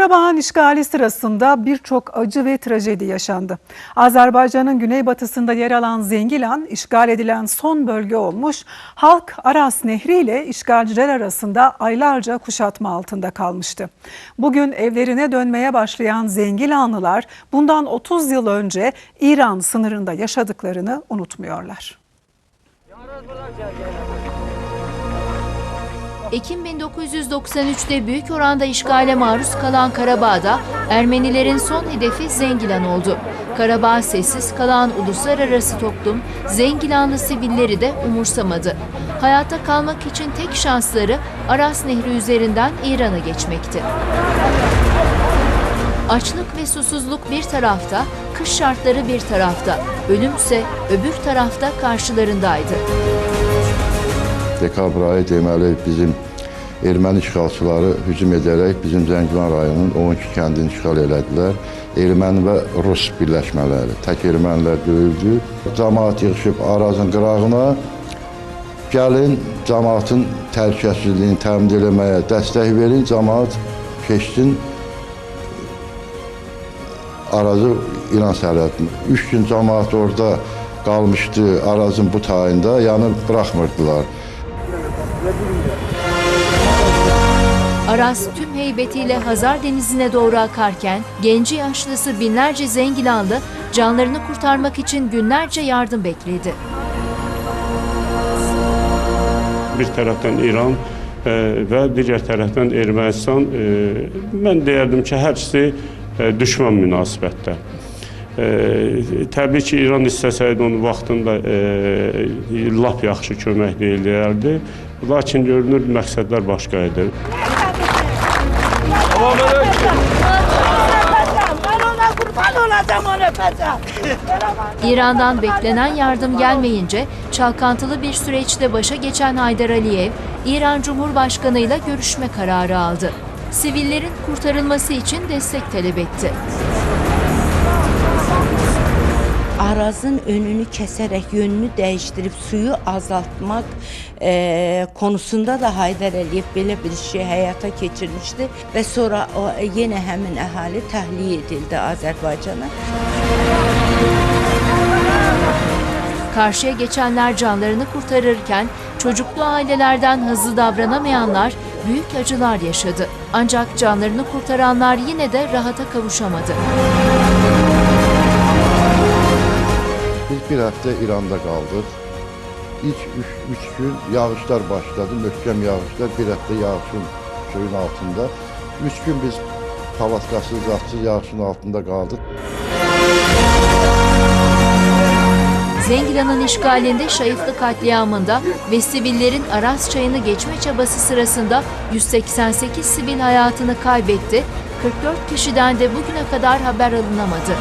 Karabağ'ın işgali sırasında birçok acı ve trajedi yaşandı. Azerbaycan'ın güneybatısında yer alan Zengilan, işgal edilen son bölge olmuş. Halk Aras Nehri ile işgalciler arasında aylarca kuşatma altında kalmıştı. Bugün evlerine dönmeye başlayan Zengilanlılar bundan 30 yıl önce İran sınırında yaşadıklarını unutmuyorlar. Ekim 1993'te büyük oranda işgale maruz kalan Karabağ'da Ermenilerin son hedefi Zengilan oldu. Karabağ sessiz kalan uluslararası toplum Zengilanlı sivilleri de umursamadı. Hayatta kalmak için tek şansları Aras Nehri üzerinden İran'a geçmekti. Açlık ve susuzluk bir tarafta, kış şartları bir tarafta, ölümse öbür tarafta karşılarındaydı. Dekabr ayı deməli bizim erməni işğalçıları hücum edərək bizim Zəngilan rayonunun 12 kəndini işğal elədilər. Erməni və Rus birləşmələri, tək ermənilər döyüldü. Camaat yığışıb Arazın qırağına gəlin camaatın təhlükəsizliyini təmin eləməyə dəstək verin, camaat keçsin Arazı İran sərhədinə. Üç gün camaat orada qalmışdı Arazın bu tayında, yəni buraxmırdılar. Aras tüm heybetiyle Hazar Denizi'ne doğru akarken genci yaşlısı binlerce Zengilanlı canlarını kurtarmak için günlerce yardım bekledi. Bir tərəfdən İran e, və digər tərəfdən Ermənistan e, mən deyərdim ki, hər ikisi e, düşmən münasibətdə. E, təbii ki, İran istəsəydi onu vaxtında e, lap yaxşı kömək eləyərdi. Lakin görünür məqsədlər başqa idi. İran'dan beklenen yardım gelmeyince çalkantılı bir süreçte başa geçen Haydar Aliyev, İran Cumhurbaşkanı ile görüşme kararı aldı. Sivillerin kurtarılması için destek talep etti. Arazın önünü keserek yönünü değiştirip suyu azaltmak eee, konusunda da Haydar Əliyev belə bir şey həyata keçirmişdi və sonra o yenə həmin əhali təxliyə edildi Azərbaycana. Karşıya geçenler canlarını kurtarırken çocuklu ailelerden hızlı davranamayanlar büyük acılar yaşadı. Ancak canlarını kurtaranlar yine de rahata kavuşamadı. Biz bir həftə İranda qaldıq. İlk üç, üç gün yağışlar başladı, möhkəm yağışlar. Bir həftə yağışın suyun altında. Üç gün biz palatkasız, zatsız yağışın altında qaldıq. Zengilan'ın işgalinde Şayıflı katliamında ve sivillerin Aras çayını geçme çabası sırasında 188 sivil hayatını kaybetti, 44 kişiden de bugüne kadar haber alınamadı.